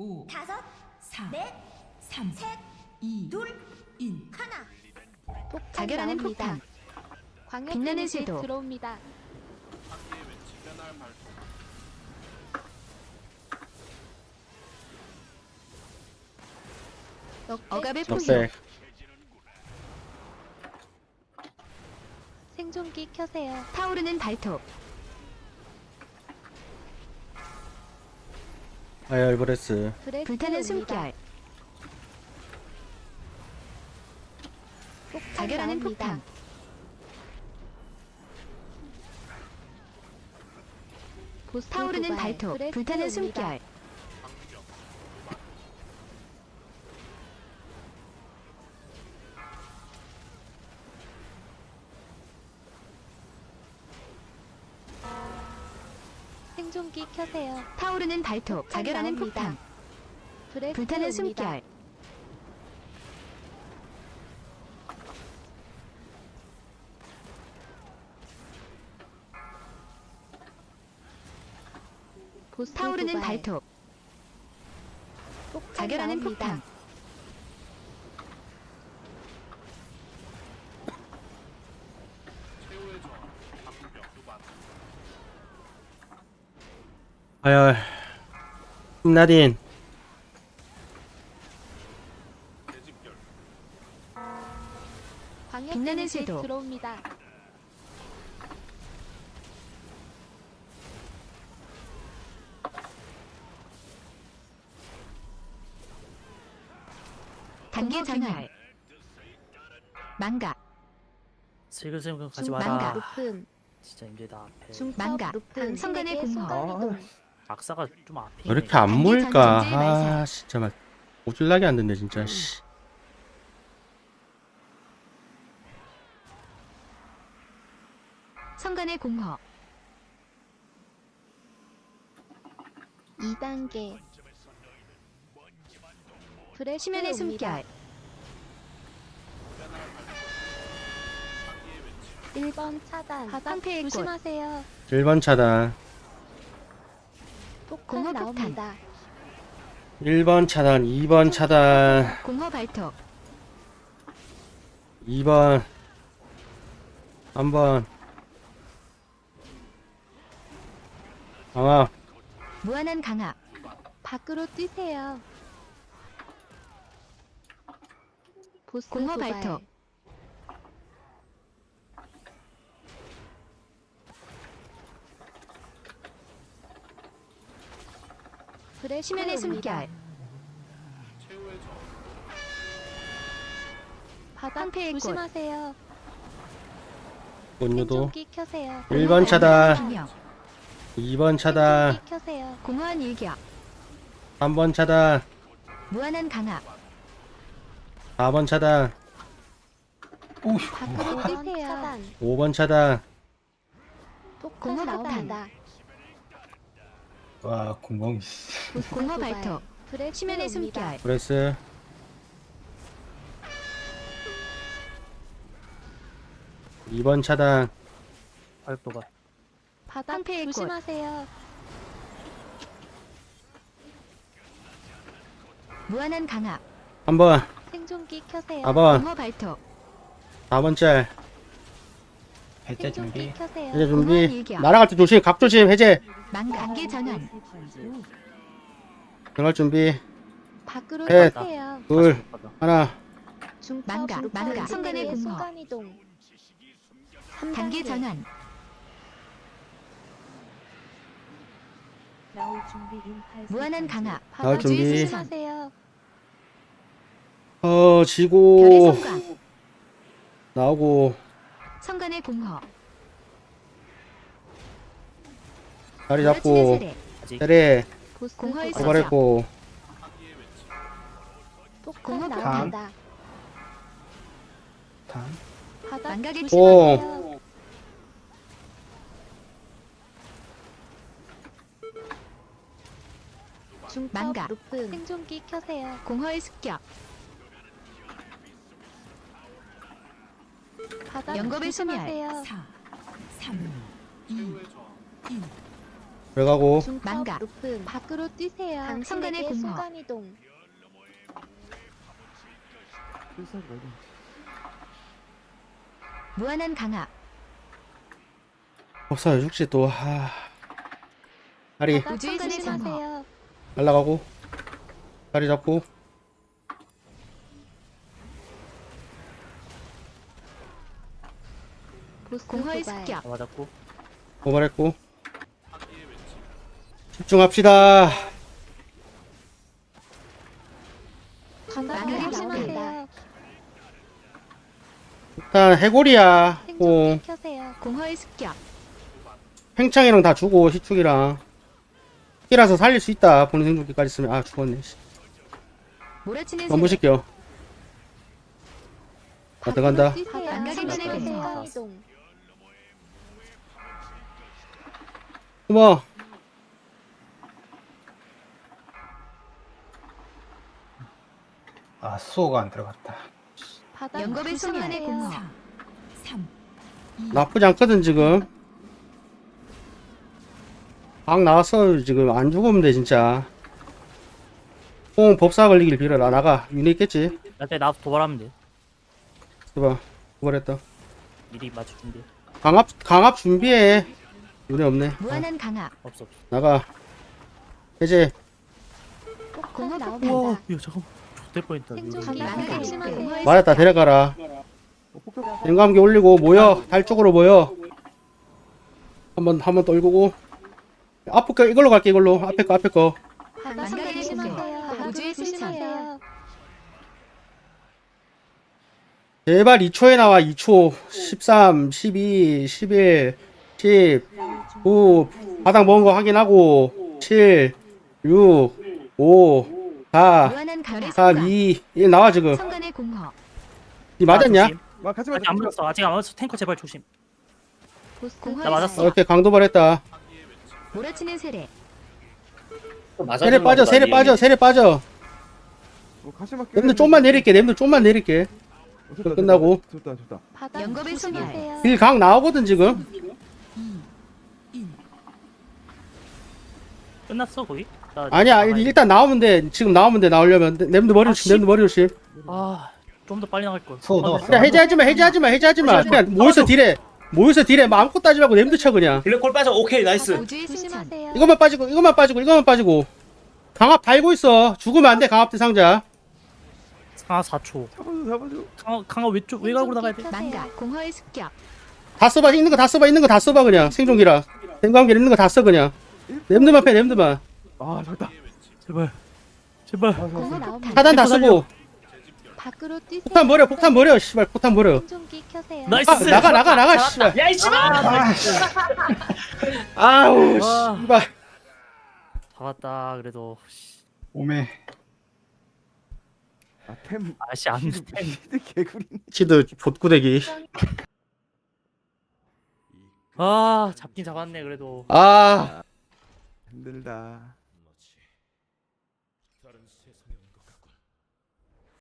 5, 다섯, 4, 넷, 3, 셋, 2, 둘, 1. 하나. 폭탄 자결하는 나옵니다. 폭탄. 광역 빛나는 쇄도. 들어옵니다. 억압의 총- 포효. 생존기 켜세요. 타오르는 발톱. 아야 일버레스 불에 불타는. 숨결. 자결하는. 폭탄. 타오르는 발톱. 불타는. 숨결. 생존기 켜세요. 타오르는 발톱. 폭탄 자결하는 나옵니다. 폭탄. 불타는. 숨결. 보스 타오르는 도발, 발톱. 폭탄 자결하는 나옵니다. 폭탄. 아야 나딘 빛나는 쇄도. 들어옵니다. 단계 전환. 망가. 슬슬 가지 중- 마라. 망가. 높음 진짜 힘들다. 앞에. 중첩 망가. 높음 성간의 세계 공허. 순간 이동. 악사가 좀 앞에. 왜 이렇게. 안 모일까. 아 진짜 막 오질나게 안 됐네 진짜 씨. 성간의 공허. 2단계 불에 심연의. 숨결. 1번 차단 바닥 꽃. 조심하세요. 1번 차단 폭탄 공허 폭탄. 나옵니다. 1번 차단 2번 차단 공허 발톱. 2번 3번 강압 무한한 강압. 밖으로 뛰세요. 보스 공허 도발. 발톱. 불에 심연의. 숨결. 바닥 황폐의 꽃. 조심하세요. 온유도 생존기 켜세요. 1번 차단 비명. 2번 차단 생존기 켜세요. 공허한 일격. 3번 차단 무한한 강압. 4번 차단 밖으로 뛰세요. 차단. 5번 차단 폭탄 공허 나옵니다. 와 보스 공허. 발톱. 심연의. 숨결. 브레스 2번 차단 발도가 바닥 황폐의 꽃. 조심하세요. 무한한 강압. 3번 생존기 켜세요. 4번 공허 발톱. 4번 짤 해제 준비. 해제 준비. 날아갈 때 조심 각 조심 해제 망가. 단계 전환. 들어갈 준비 밖으로 셋. 뛰세요. 둘 하나 망가, 망가. 순간의 공허. 단계 3단계. 전환. 무한한 강압. 나올 준비. 어 지고. 나오고 성간의 공허. 무아침의 잡고 세례. 공허의. 고발했고 폭탄 공허. 탄 바닥 망각의 조심하세요. 중첩 망가. 높음. 생존기 켜세요. 공허의 습격. 바닥 영겁의 소멸. 조심하세요. 4, 3, 2, 1. 들어가고 중첩 망가. 높음 밖으로 뛰세요. 당신에게 공허. 순간 이동. 무한한 강화. 법사 육시 또 하. 다리 바닥 우주의 조심하세요. 날라가고 다리 잡고 보스 공허의 도발. 습격. 다 맞았고 고발했고 집중합시다 망가. 조심하세요. 일단 해골이야 공 생존기 켜세요. 공허의 습격. 팽창이랑 다 주고 시축이랑 끼라서 살릴 수 있다 본인 생존기까지 쓰면 아 죽었네 씨. 몰아치는 너무. 시켜 아 들어간다 뛰세요. 이동. 어머 아 수호가 안 들어갔다. 바닥 영겁의 순간의 공허. 조심하세요. 나쁘지 않거든 지금. 방 나왔어 지금 안 죽으면 돼 진짜. 뽕 법사 걸리길 빌어라 나가. 윤회 있겠지? 나한테 나 도발하면 돼. 봐봐. 고발했다. 미리 맞출 준비. 강압 강압 준비해 윤회 없네. 어, 무한한 강화. 없어 없어. 나가. 이제. 공허 우와 나옵니다. 야 잠깐만. 될 뻔했다 생존기. 공허의 맞았다 습격. 데려가라. 냉감기 올리고 모여. 달 쪽으로 모여. 한번 한번 떨구고. 앞에 거 이걸로 갈게 이걸로. 앞에 거 앞에 거. 우주의 승천. 제발 2초에 나와 2초. 13 12 11 10 9 바닥 먹은 거 확인하고 7 6 5 4 무한한 강화. 3 2 1 나와 지금. 이 맞았냐? 조심. 막 같이 아직 안 맞았어 아직 안 맞았어 탱커 제발 조심 나 맞았어. 습격. 이렇게 강도발 했다 몰아치는 세례. 세례 빠져 세례 빠져 세례 빠져 뭐 가시막 냄들 좀만 내릴게 냄들 좀만 내릴게 끝나고. 좋다 좋다 영겁의 조심하세요. 빌강 나오거든 지금 끝났어 거기? 나 아니야 돼. 일단 나오면 돼 지금 나오면 돼 나오려면 냄들 머리 아, 조심 냄들 머리 조심 아, 좀 더 빨리 나갈 걸. 아, 넣었어. 야 해제하지마 해제하지마 해제하지마. 그냥 모여서 딜해 모여서 딜해 뭐 아무것도 하지 말고 냄들 쳐 그냥 블랙홀 빠져 오케이 나이스 우주의 승천. 조심하세요. 이것만 빠지고 이것만 빠지고 이것만 빠지고 강압 달고 있어 죽으면 안 돼 강압 대 상자 강화 4초. 잡아줘 잡아줘 강화 강화 외쪽 외곽으로 나가야 돼. 망가. 공허의 습격. 다 써봐 있는 거 다 써봐 있는 거 다 써봐 그냥 생존기라 생광기 있는 거 다 써 그냥 냄들만 패 냄들만 아 좋다 제발. 제발. 아, 나옵니다. 차단 다 쓰고 밖으로 뛰세요. 폭탄 버려 폭탄 버려 씨발 폭탄 버려 생존기 켜세요. 나이스. 아, 나가 나가 나가 씨발 야이 씨발 아우 와. 씨발 잡았다. 그래도 오메. 아템 아씨 안 돼. 미드 개구리 치드 봇구대기 아 잡긴 잡았네 그래도. 아 힘들다